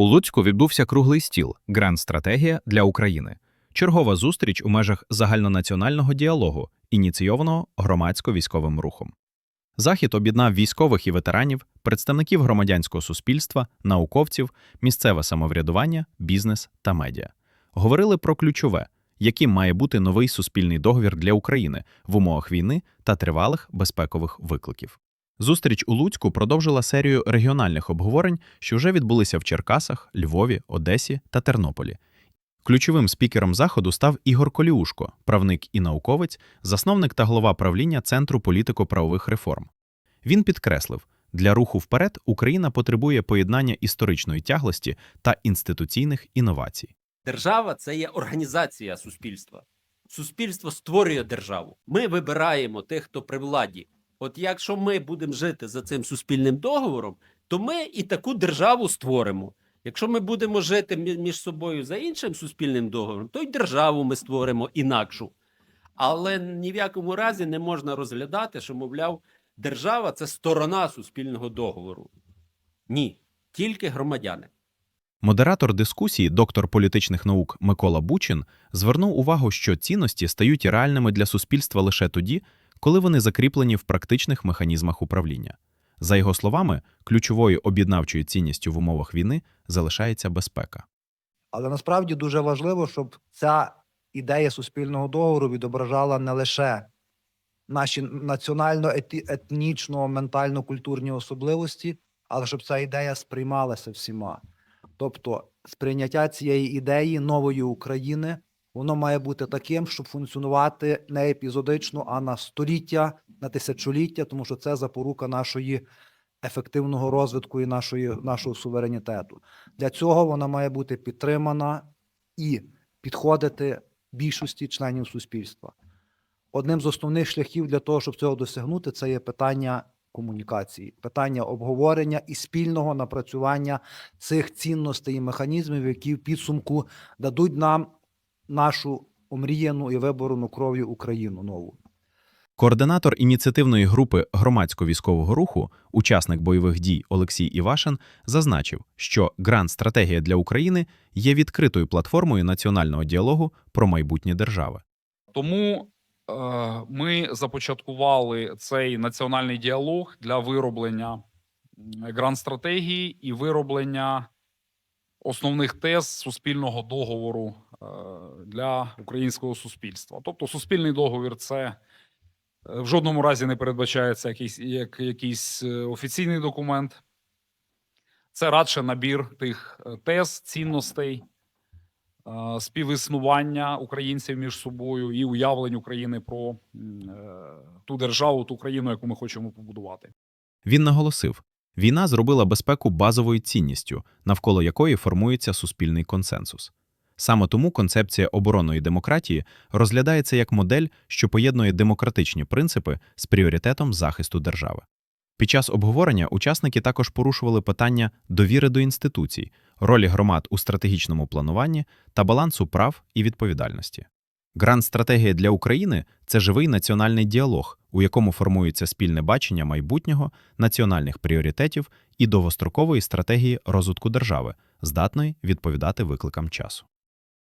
У Луцьку відбувся круглий стіл Гранд стратегія для України. Чергова зустріч у межах загальнонаціонального діалогу, ініційованого громадсько-військовим рухом. Захід об'єднав військових і ветеранів, представників громадянського суспільства, науковців, місцеве самоврядування, бізнес та медіа. Говорили про ключове, яким має бути новий суспільний договір для України в умовах війни та тривалих безпекових викликів. Зустріч у Луцьку продовжила серію регіональних обговорень, що вже відбулися в Черкасах, Львові, Одесі та Тернополі. Ключовим спікером заходу став Ігор Коліушко, правник і науковець, засновник та голова правління Центру політико-правових реформ. Він підкреслив, для руху вперед Україна потребує поєднання історичної тяглості та інституційних інновацій. Держава це є організація суспільства. Суспільство створює державу. Ми вибираємо тих, хто при владі. От якщо ми будемо жити за цим суспільним договором, то ми і таку державу створимо. Якщо ми будемо жити між собою за іншим суспільним договором, то й державу ми створимо інакшу. Але ні в якому разі не можна розглядати, що, мовляв, держава це сторона суспільного договору. Ні, тільки громадяни. Модератор дискусії, доктор політичних наук Микола Бучин, звернув увагу, що цінності стають реальними для суспільства лише тоді, коли вони закріплені в практичних механізмах управління. За його словами, ключовою об'єднавчою цінністю в умовах війни залишається безпека. Але насправді дуже важливо, щоб ця ідея суспільного договору відображала не лише наші національно-етнічно, ментально-культурні особливості, але щоб ця ідея сприймалася всіма. Тобто, сприйняття цієї ідеї нової України воно має бути таким, щоб функціонувати не епізодично, а на століття, на тисячоліття, тому що це запорука нашої ефективного розвитку і нашої, нашого суверенітету. Для цього вона має бути підтримана і підходити більшості членів суспільства. Одним з основних шляхів для того, щоб цього досягнути, це є питання комунікації, питання обговорення і спільного напрацювання цих цінностей і механізмів, які в підсумку дадуть нам нашу омріяну і виборену кров'ю Україну нову. Координатор ініціативної групи громадсько-військового руху, учасник бойових дій Олексій Івашин, зазначив, що Гранд стратегія для України є відкритою платформою національного діалогу про майбутнє держави. Тому е, ми започаткували цей національний діалог для вироблення м, гранд-стратегії і вироблення основних тез суспільного договору е, для українського суспільства. Тобто, суспільний договір це е, в жодному разі не передбачається якийсь, як якийсь е, офіційний документ. Це радше набір тих тез, цінностей, співіснування українців між собою і уявлень України про ту державу, ту країну, яку ми хочемо побудувати. Він наголосив, війна зробила безпеку базовою цінністю, навколо якої формується суспільний консенсус. Саме тому концепція оборонної демократії розглядається як модель, що поєднує демократичні принципи з пріоритетом захисту держави. Під час обговорення учасники також порушували питання довіри до інституцій, ролі громад у стратегічному плануванні та балансу прав і відповідальності. Гранд стратегія для України це живий національний діалог, у якому формується спільне бачення майбутнього, національних пріоритетів і довгострокової стратегії розвитку держави, здатної відповідати викликам часу.